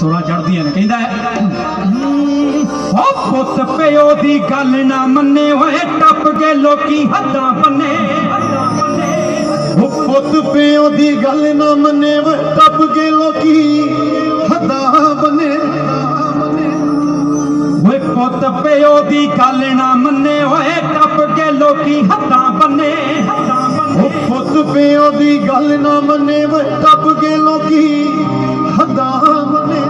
ਸੋਲਾ ਚੜਦੀਆਂ ਨੇ। ਕਹਿੰਦਾ ਹੈ ਪੁੱਤ ਪਿਓ ਦੀ ਗੱਲ ਨਾ ਮੰਨੇ ਹੋਏ ਟੱਪ ਕੇ ਲੋਕੀ ਹੱਦਾਂ ਬੰਨੇ। ਉਹ ਪੁੱਤ ਪਿਓ ਦੀ ਗੱਲ ਨਾ ਮੰਨੇ ਵੇ ਟੱਪ ਕੇ ਲੋਕੀ ਹੱਦਾਂ ਬਨੇ। ਓਏ ਪੁੱਤ ਪਿਓ ਦੀ ਗੱਲ ਨਾ ਮੰਨੇ ਹੋਏ ਟੱਪ ਕੇ ਲੋਕੀ ਹੱਦਾਂ ਬੰਨੇ। ਉਹ ਪੁੱਤ ਪਿਓ ਦੀ ਗੱਲ ਨਾ ਮੰਨੇ ਵੇ ਟੱਪ ਕੇ ਲੋਕੀ ਹੱਦਾਂ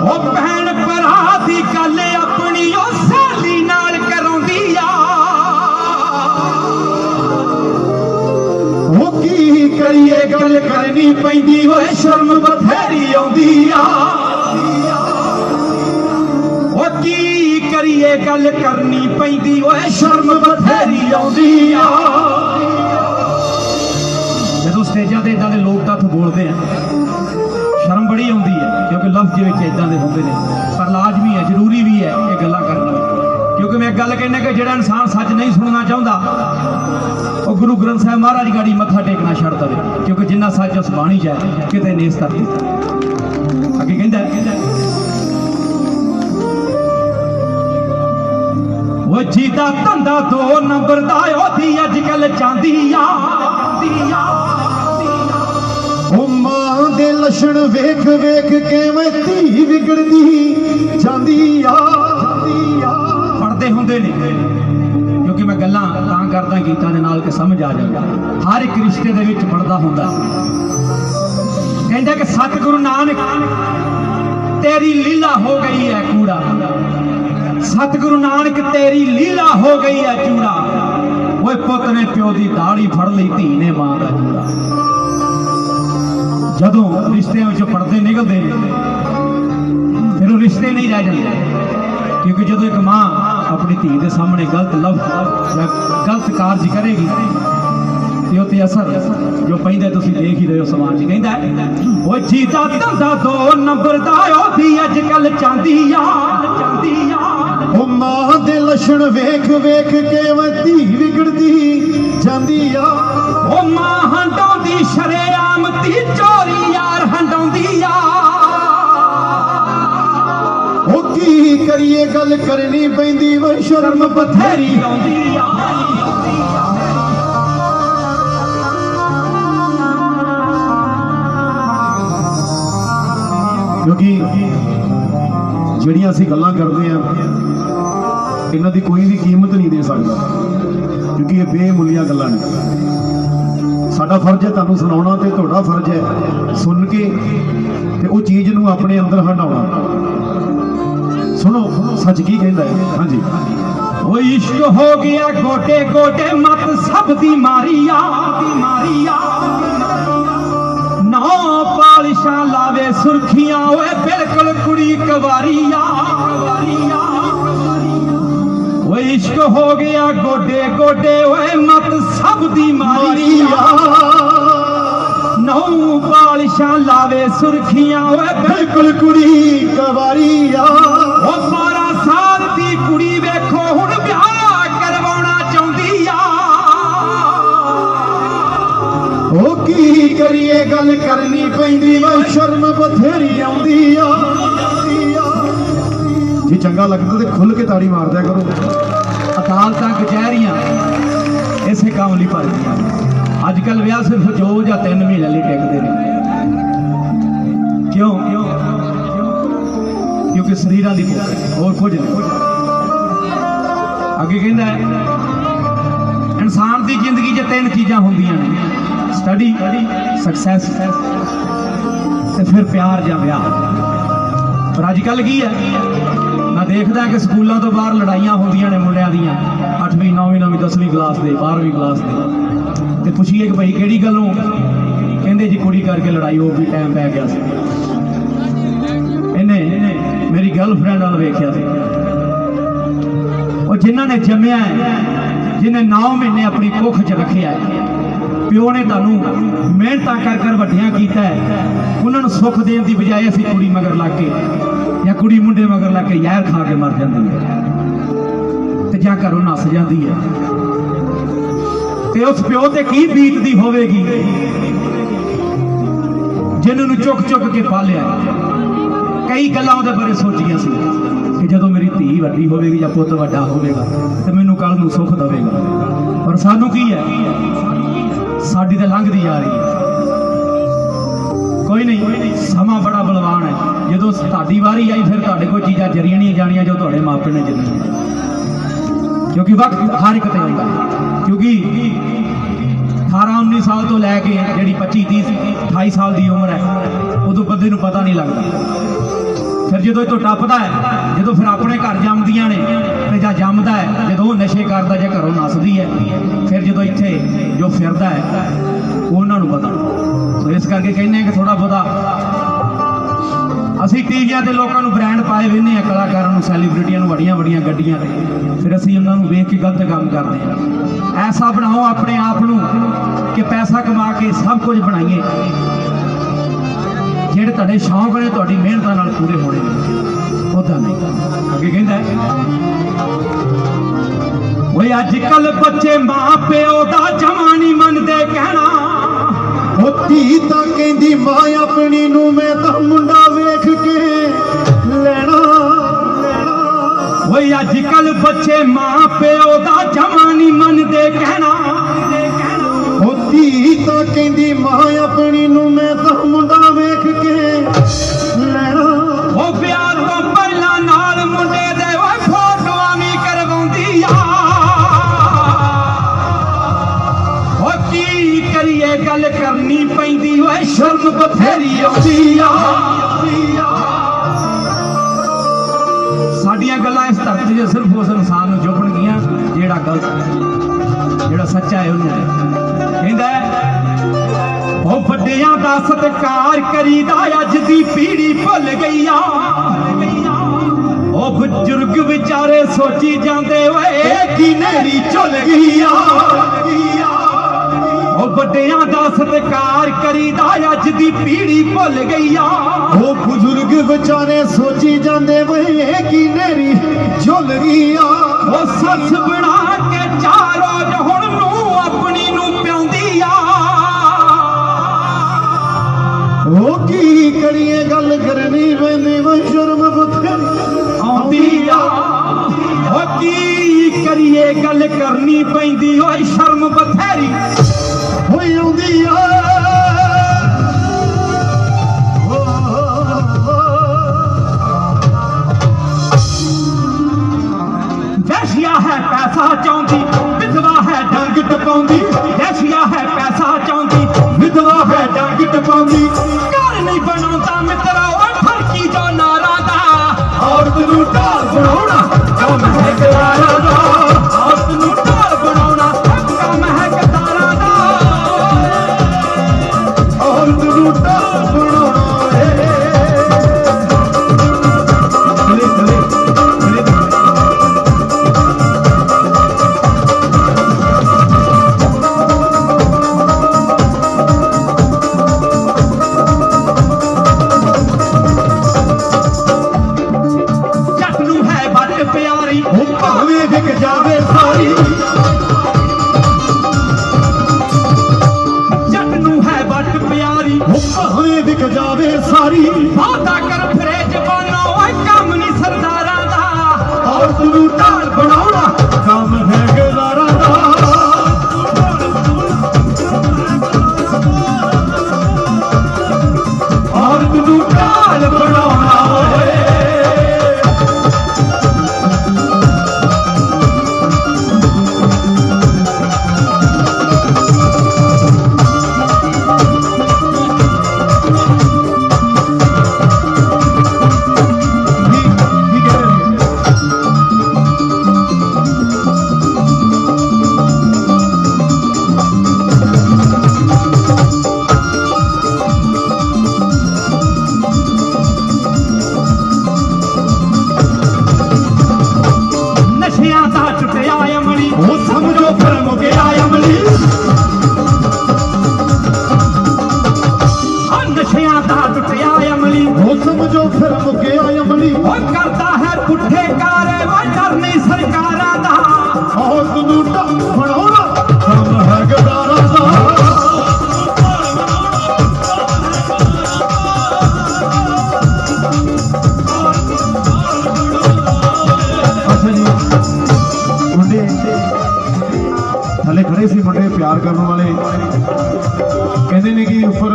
ਉਹ ਭੈਣ ਭਰਾ ਦੀ ਗੱਲ ਆਪਣੀ ਉਹ ਸਹੇਲੀ ਨਾਲ ਕਰਾਉਂਦੀ ਆ। ਉਹ ਕੀ ਕਰੀਏ ਗੱਲ ਕਰਨੀ ਪੈਂਦੀ ਓਏ ਸ਼ਰਮ ਬਥੇਰੀ ਆਉਂਦੀ ਆ। ਉਹ ਕੀ ਕਰੀਏ ਗੱਲ ਕਰਨੀ ਪੈਂਦੀ ਓਏ ਸ਼ਰਮ ਬਥੇਰੀ ਆਉਂਦੀ ਆ। ਜਦੋਂ ਸਟੇਜਾਂ ਤੇ ਇਦਾਂ ਦੇ ਲੋਕ ਤੱਥ ਬੋਲਦੇ ਆ ਹੈ ਕਿਉਂਕਿ ਵਿੱਚ ਇਦਾਂ ਦੇ ਹੁੰਦੇ ਨੇ। ਪਰ ਲਾਜ਼ਮੀ ਹੈ, ਜ਼ਰੂਰੀ ਵੀ ਹੈ ਇਹ ਗੱਲਾਂ ਕਰਨਾ ਕਿਉਂਕਿ ਮੈਂ ਇੱਕ ਗੱਲ ਕਹਿੰਦਾ ਕਿ ਜਿਹੜਾ ਇਨਸਾਨ ਸੱਚ ਨਹੀਂ ਸੁਣਨਾ ਚਾਹੁੰਦਾ, ਉਹ ਗੁਰੂ ਗ੍ਰੰਥ ਸਾਹਿਬ ਮਹਾਰਾਜ ਗਾੜੀ ਮੱਥਾ ਟੇਕਣਾ ਛੱਡ ਦੇਵੇ। ਕਿਉਂਕਿ ਜਿੰਨਾ ਸੱਚ ਉਸ ਬਾਣੀ 'ਚ ਹੈ, ਕਿਤੇ ਨੇਸ ਕਰਦੀ ਅੱਗੇ ਕਹਿੰਦਾ ਉਹ ਜੀਦਾ ਧੰਦਾ ਦੋ ਨੰਬਰ ਦਾ ਉਹਦੀ ਅੱਜ ਕੱਲ ਚਾਂਦੀ ਆ। ਮਾਂ ਵੇਖ ਵੇਖ ਕਿਵੇਂ ਧੀ ਵਿਗੜਦੀ ਜਾਂਦੀ ਆ। ਪੜਦੇ ਹੁੰਦੇ ਨੇ, ਕਿਉਂਕਿ ਮੈਂ ਗੱਲਾਂ ਤਾਂ ਕਰਦਾ, ਗੀਤਾਂ ਦੇ ਨਾਲ ਕਿ ਸਮਝ ਆ ਜਾਂਦਾ। ਹਰ ਇੱਕ ਰਿਸ਼ਤੇ ਦੇ ਵਿੱਚ ਪੜਦਾ ਹੁੰਦਾ। ਕਹਿੰਦਾ ਕਿ ਸਤਿਗੁਰੂ ਨਾਨਕ, ਤੇਰੀ ਲੀਲਾ ਹੋ ਗਈ ਹੈ ਕੂੜਾ। ਸਤਿਗੁਰੂ ਨਾਨਕ, ਤੇਰੀ ਲੀਲਾ ਹੋ ਗਈ ਹੈ ਚੂੜਾ। ਓਏ ਪੁੱਤ ਨੇ ਪਿਓ ਦੀ ਦਾੜੀ ਫੜ ਲਈ, ਧੀ ਨੇ ਮਾਂ ਦਾ ਚੂੜਾ। ਜਦੋਂ ਰਿਸ਼ਤਿਆਂ ਵਿੱਚੋਂ ਪਰਦੇ ਨਿਕਲਦੇ ਨੇ ਫਿਰ ਉਹ ਰਿਸ਼ਤੇ ਨਹੀਂ ਰਹਿ ਜਾਂਦੇ। ਕਿਉਂਕਿ ਜਦੋਂ ਇੱਕ ਮਾਂ ਆਪਣੀ ਧੀ ਦੇ ਸਾਹਮਣੇ ਗਲਤ ਲਫ਼ਜ਼ ਜਾਂ ਗਲਤ ਕਾਰਜ ਕਰੇਗੀ ਤੇ ਉਹ ਤੇ ਅਸਰ ਜੋ ਪੈਂਦਾ ਤੁਸੀਂ ਦੇਖ ਹੀ ਰਹੇ ਹੋ ਸਮਾਜ 'ਚ ਕਹਿੰਦਾ ਉਹ ਜੀਤਾ ਧੰਦਾ ਦੋ ਨੰਬਰ ਦਾ ਉਹਦੀ ਅੱਜ ਕੱਲ ਚਾਂਦੀ ਆ ਚਾਂਦੀ ਆ। ਉਹ ਮਾਂ ਦੇ ਲੱਛਣ ਵੇਖ ਵੇਖ ਕਿਵੇਂ ਧੀ ਵਿਗੜਦੀ ਜਾਂਦੀ ਆ। ਉਹ ਮਾਂ ਹੰਡਾਉਂਦੀ ਸ਼ਰੇਆਮ ਚੋਰੀ ਕੀ ਕਰੀਏ, ਗੱਲ ਕਰਨੀ ਪੈਂਦੀ ਵੇ, ਸ਼ਰਮ ਬਥੇਰੀ ਆਉਂਦੀ ਆ। ਕਿਉਂਕਿ ਜਿਹੜੀਆਂ ਅਸੀਂ ਗੱਲਾਂ ਕਰਦੇ ਆ, ਇਹਨਾਂ ਦੀ ਕੋਈ ਵੀ ਕੀਮਤ ਨਹੀਂ ਦੇ ਸਕਦਾ, ਕਿਉਂਕਿ ਇਹ ਬੇਮੁੱਲੀਆਂ ਗੱਲਾਂ ਨੇ। ਸਾਡਾ ਫਰਜ਼ ਹੈ ਤੁਹਾਨੂੰ ਸੁਣਾਉਣਾ ਤੇ ਤੁਹਾਡਾ ਫਰਜ਼ ਹੈ ਸੁਣ ਕੇ ਤੇ ਉਹ ਚੀਜ਼ ਨੂੰ ਆਪਣੇ ਅੰਦਰ ਹੰਡਾਉਣਾ ਸੁਣੋ, ਸੱਚ ਕੀ ਕਹਿੰਦਾ ਹੈ? ਹਾਂਜੀ। ਉਹ ਇਸ਼ਕ ਹੋ ਗਿਆ, ਗੋਟੇ ਗੋਟੇ ਮਤ, ਸਭ ਦੀ ਮਾਰੀਆ ਦੀ ਮਾਰੀਆ ਨਾ ਪਾਲਿਸ਼ਾਂ ਲਾਵੇ ਸੁਰਖੀਆਂ, ਓਏ ਬਿਲਕੁਲ ਕੁੜੀ ਕਵਾਰੀਆ ਕਵਾਰੀਆ ਓਏ ਇਸ਼ਕ ਹੋ ਗਿਆ, ਗੋਡੇ ਗੋਡੇ, ਓਏ ਮਤ, ਸਭ ਦੀ ਮਾਰੀਆ ਨੌ ਪਾਲਿਸ਼ਾਂ ਲਾਵੇ ਸੁਰਖੀਆਂ। ਓਏ ਬਿਲਕੁਲ ਕੁੜੀ ਕਵਾਰੀ ਆ 12 ਸਾਲ ਦੀ ਕੁੜੀ ਵੇਖੋ ਹੁਣ ਵਿਆਹ ਕਰਵਾਉਣਾ ਚਾਹੁੰਦੀ ਆ। ਉਹ ਕੀ ਕਰੀਏ ਗੱਲ ਕਰਨੀ ਪੈਂਦੀ ਵੇ ਸ਼ਰਮ ਬਥੇਰੀ ਆਉਂਦੀ ਆ। ਜੇ ਚੰਗਾ ਲੱਗਦਾ ਤੇ ਖੁੱਲ ਕੇ ਤਾੜੀ ਮਾਰਦਿਆ ਕਰੋ। ਅਦਾਲਤਾਂ ਕਚਹਿਰੀਆਂ ਇਸੇ ਕੰਮ ਲਈ ਭਰਦੀਆਂ ਅੱਜ ਕੱਲ ਵਿਆਹ ਸਿਰਫ ਜੋ ਜਾਂ 3 ਮਹੀਨੇ ਲਈ ਟਿਕਦੇ ਨੇ। ਕਿਉਂ? ਕਿਉਂਕਿ ਸਰੀਰਾਂ ਦੀ ਭੁੱਖ ਹੈ। ਹੋਰ ਕੁਝ ਨਹੀਂ। ਅੱਗੇ ਕਹਿੰਦਾ ਇਨਸਾਨ ਦੀ ਜ਼ਿੰਦਗੀ 'ਚ ਤਿੰਨ ਚੀਜ਼ਾਂ ਹੁੰਦੀਆਂ ਨੇ। ਸਟੱਡੀ ਸਕਸੈਸ ਤੇ ਫਿਰ ਪਿਆਰ ਜਾਂ ਵਿਆਹ। ਪਰ ਅੱਜ ਕੱਲ ਕੀ ਹੈ? ਮੈਂ ਦੇਖਦਾ ਕਿ ਸਕੂਲਾਂ ਤੋਂ ਬਾਹਰ ਲੜਾਈਆਂ ਹੁੰਦੀਆਂ ਨੇ ਮੁੰਡਿਆਂ ਦੀਆਂ। 8ਵੀਂ 9ਵੀਂ 9ਵੀਂ 10ਵੀਂ ਕਲਾਸ ਦੇ 12ਵੀਂ ਕਲਾਸ ਦੇ। ਤੇ ਪੁੱਛੀਏ ਕਿ ਭਾਈ ਕਿਹੜੀ ਗੱਲੋਂ ਕਹਿੰਦੇ ਜੀ ਕੁੜੀ ਕਰਕੇ ਲੜਾਈ ਹੋ ਵੀ ਟਾਈਮ ਪੈ ਗਿਆ ਸੀ। ਗਰਲਫ੍ਰੈਂਡ ਨਾਲ ਵੇਖਿਆ ਸੀ। ਉਹ ਜਿਨ੍ਹਾਂ ਨੇ ਜੰਮਿਆ ਹੈ, ਜਿਨੇ 9 ਮਹੀਨੇ ਆਪਣੀ ਕੁੱਖ 'ਚ ਰੱਖਿਆ ਪਿਓ ਨੇ ਤੁਹਾਨੂੰ ਮਿਹਨਤਾਂ ਕਰ ਕਰ ਵੱਡਿਆਂ ਕੀਤਾ ਉਹਨਾਂ ਨੂੰ ਸੁੱਖ ਦੇਣ ਦੀ ਬਜਾਏ ਅਸੀਂ ਕੁੜੀ ਮਗਰ ਲੱਗ ਕੇ ਜਾਂ ਕੁੜੀ ਮੁੰਡੇ ਮਗਰ ਲੱਗ ਕੇ ਯਾਰ ਖਾ ਕੇ ਮਰ ਜਾਂਦੀ ਹੈ ਤੇ ਜਾਂ ਘਰੋਂ ਨੱਸ ਜਾਂਦੀ ਹੈ। ਤੇ ਉਸ ਪਿਓ ਤੇ ਕੀ ਬੀਤਦੀ ਹੋਵੇਗੀ? ਜਿਨ੍ਹਾਂ ਨੂੰ ਚੁੱਕ ਚੁੱਕ ਕੇ ਪਾਲਿਆ ਕਈ ਗੱਲਾਂ ਉਹਦੇ ਬਾਰੇ ਸੋਚੀਆਂ ਸੀ ਕਿ ਜਦੋਂ ਮੇਰੀ ਧੀ ਵੱਡੀ ਹੋਵੇਗੀ ਜਾਂ ਪੁੱਤ ਵੱਡਾ ਹੋਵੇਗਾ, ਤੇ ਮੈਨੂੰ ਕੱਲ ਨੂੰ ਸੁੱਖ ਦੇਵੇਗਾ। ਪਰ ਸਾਨੂੰ ਕੀ ਹੈ? ਸਾਡੀ ਤਾਂ ਲੰਘਦੀ ਜਾ ਰਹੀ ਹੈ। ਕੋਈ ਨਹੀਂ, ਸਮਾਂ ਬੜਾ ਬਲਵਾਨ ਹੈ। ਜਦੋਂ ਤੁਹਾਡੀ ਵਾਰੀ ਆਈ, ਫਿਰ ਤੁਹਾਡੇ ਕੋਲ ਚੀਜ਼ਾਂ ਜਰੀਆਂ ਨਹੀਂ ਜਾਣੀਆਂ ਜੋ ਤੁਹਾਡੇ ਮਾਪੇ ਨੇ ਜਰੀਆਂ। ਕਿਉਂਕਿ ਵਕਤ ਹਰ ਇੱਕ ਤੇ ਆਉਂਦਾ ਕਿਉਂਕਿ 18 19 ਸਾਲ ਤੋਂ ਲੈ ਕੇ ਜਿਹੜੀ 25 30 28 ਸਾਲ ਦੀ ਉਮਰ ਹੈ, ਉਦੋਂ ਬੰਦੇ ਨੂੰ ਪਤਾ ਨਹੀਂ ਲੱਗਦਾ। ਫਿਰ ਜਦੋਂ ਇਹ ਤੋਂ ਟੱਪਦਾ ਹੈ, ਜਦੋਂ ਫਿਰ ਆਪਣੇ ਘਰ ਜੰਮਦੀਆਂ ਨੇ, ਤੇ ਜਾਂ ਜੰਮਦਾ ਹੈ, ਜਦੋਂ ਉਹ ਨਸ਼ੇ ਕਰਦਾ ਜਾਂ ਘਰੋਂ ਨੱਸਦੀ ਹੈ, ਫਿਰ ਜਦੋਂ ਇੱਥੇ ਜੋ ਫਿਰਦਾ ਹੈ, ਉਹਨਾਂ ਨੂੰ ਪਤਾ। ਸੋ ਇਸ ਕਰਕੇ ਕਹਿੰਦੇ ਆ ਕਿ ਥੋੜਾ ਬਹੁਤਾ ਅਸੀਂ ਟੀਵੀਆਂ ਤੇ ਲੋਕਾਂ ਨੂੰ ਬ੍ਰਾਂਡ ਪਾਏ ਵਿੰਨੇ ਆ ਕਲਾਕਾਰਾਂ ਨੂੰ ਸੈਲੀਬ੍ਰਿਟੀਆਂ ਨੂੰ, ਵੱਡੀਆਂ ਵੱਡੀਆਂ ਗੱਡੀਆਂ ਤੇ। ਫਿਰ ਅਸੀਂ ਉਹਨਾਂ ਨੂੰ ਵੇਖ ਕੇ ਗਲਤ ਕੰਮ ਕਰਦੇ ਆ ਐਸਾ ਬਣਾਓ ਆਪਣੇ ਆਪ ਨੂੰ ਕਿ ਪੈਸਾ ਕਮਾ ਕੇ ਸਭ ਕੁਝ ਬਣਾਈਏ। ਜਿਹੜੇ ਤੁਹਾਡੇ ਸ਼ੌਂਕ ਨੇ ਤੁਹਾਡੀ ਮਿਹਨਤਾਂ ਨਾਲ ਪੂਰੇ ਹੋਣੇ ਨੇ। ਉਹਦਾ ਨਹੀਂ। ਅੱਗੇ ਕਹਿੰਦਾ ਓਏ ਅੱਜ ਕੱਲ ਬੱਚੇ ਮਾਂ ਪਿਓ ਦਾ ਜਮਾ ਨਹੀਂ ਮੰਨਦੇ ਕਹਿਣਾ। ਉਹ ਧੀ ਤਾਂ ਕਹਿੰਦੀ ਮਾਂ ਆਪਣੀ ਨੂੰ ਮੈਂ ਤਾਂ ਮੁੰਡਾ ਵੇਖ ਕੇ ਲੈਣਾ ਲੈਣਾ। ਓਏ ਅੱਜ ਕੱਲ ਬੱਚੇ ਮਾਂ ਪਿਓ ਦਾ ਜਮਾ ਨਹੀਂ ਮੰਨਦੇ ਕਹਿਣਾ। ਉਹ ਧੀ ਤਾਂ ਕਹਿੰਦੀ ਮਾਂ ਆਪਣੀ ਨੂੰ ਮੈਂ ਤਾਂ ਬਥੇਰੀ ਸਾਡੀਆਂ ਗੱਲਾਂ ਇਸ ਧਰਤੀ 'ਤੇ ਸਿਰਫ ਉਸ ਇਨਸਾਨ ਨੂੰ ਜੋੜਨਗੀਆਂ ਜਿਹੜਾ ਗਲਤ ਜਿਹੜਾ ਸੱਚਾ ਹੈ, ਉਹਨੂੰ ਕਹਿੰਦਾ ਉਹ ਵੱਡਿਆਂ ਦਾ ਸਤਿਕਾਰ ਕਰੀਦਾ ਅੱਜ ਦੀ ਪੀੜੀ ਭੁੱਲ ਗਈਆ। ਉਹ ਬਜ਼ੁਰਗ ਵਿਚਾਰੇ ਸੋਚੀ ਜਾਂਦੇ ਓਏ ਕੀ ਨੇਰੀ ਝੁੱਲ ਗਈਆ? ਵੱਡਿਆਂ ਦਾ ਸਤਿਕਾਰ ਕਰੀਦਾ ਅੱਜ ਦੀ ਪੀੜ੍ਹੀ ਭੁੱਲ ਗਈਆ। ਉਹ ਬਜ਼ੁਰਗ ਵਿਚਾਰੇ ਸੋਚੀ ਜਾਂਦੇ ਵੇ ਕੀ ਨੇਰੀ ਝੁੱਲ ਗਈਆ ਉਹ ਸੱਸ ਬਣਾ ਕੇ ਚਾਰ ਰੋਜ਼ ਹੁਣ ਨੂੰ ਆਪਣੀ ਨੂੰ ਪਿਆਉਂਦੀ ਆ। ਉਹ ਕੀ ਕਰੀਏ ਗੱਲ ਕਰਨੀ ਪੈਂਦੀ ਵੇ ਸ਼ਰਮ ਬਥੇਰੀ ਆਉਂਦੀ ਆ। ਉਹ ਕੀ ਕਰੀਏ ਗੱਲ ਕਰਨੀ ਪੈਂਦੀ ਓਏ ਸ਼ਰਮ ਬਥੇਰੀ। ਹੋਈ ਆਉਂਦੀ ਆ। ਵੈਸ਼ਿਆ ਹੈ ਪੈਸਾ ਚਾਹੁੰਦੀ, ਵਿਧਵਾ ਹੈ ਡੰਗ ਟਪਾਉਂਦੀ। ਵੈਸ਼ਿਆ ਹੈ ਪੈਸਾ ਚਾਹੁੰਦੀ, ਵਿਧਵਾ ਹੈ ਡੰਗ ਟਪਾਉਂਦੀ। ਘਰ ਨਹੀਂ ਬਣਾਉਂਦਾ ਮਿੱਤਰਾ, ਓਏ ਫਰਕੀ ਜੋ ਨਾਰਾ ਦਾ। ਔਰਤ ਨੂੰ ਢਾਲ ਬਣਾਉਣਾ ਕੰਮ ਹੈ ਕਰਾਰਾ ਦਾ ਜਦੋਂ ਫਿਰ ਮੁੱਕਿਆ ਅਮਲੀ। ਉਹ ਕਰਦਾ ਹੈ ਪੁੱਠੇ ਕਾਰੇ ਵਾ ਕਰਨੀ ਸਰਕਾਰਾਂ ਦਾ। ਉਹ ਕੰਦੂਟਾ ਫੜਾਉਣਾ ਹਮ ਹੈ ਗਦਾਰਾ ਦਾ। ਅੱਛਾ ਜੀ। ਉਹਦੇ ਤੇ थले खड़े से मुंडे प्यार करने वाले कहते ने कि उपर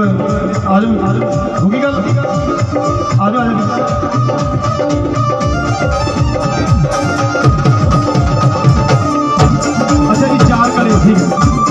आज होगी गल आज आज चार खड़े ठीक